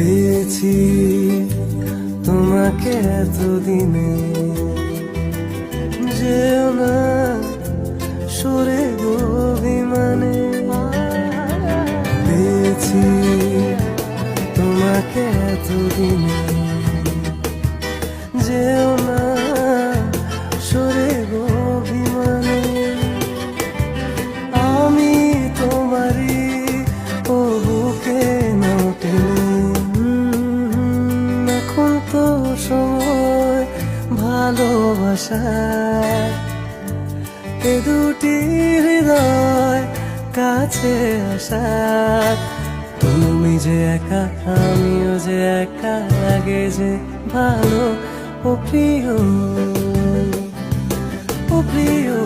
পেয়েছি তোমাকে এতদিনে। যেও না সরে গো বিমানে পেয়েছি তোমাকে এতদিনে। যেও ভালোবাসা এ দুটি হৃদয় কাছে আসা তুমি যে একা, আমিও যে একা লাগে যে ভালো ও প্রিয়। ও প্রিয়।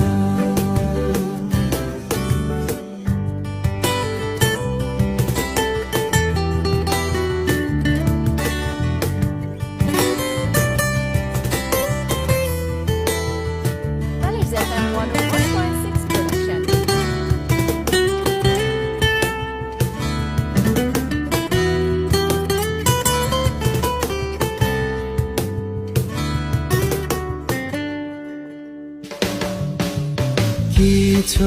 কিছু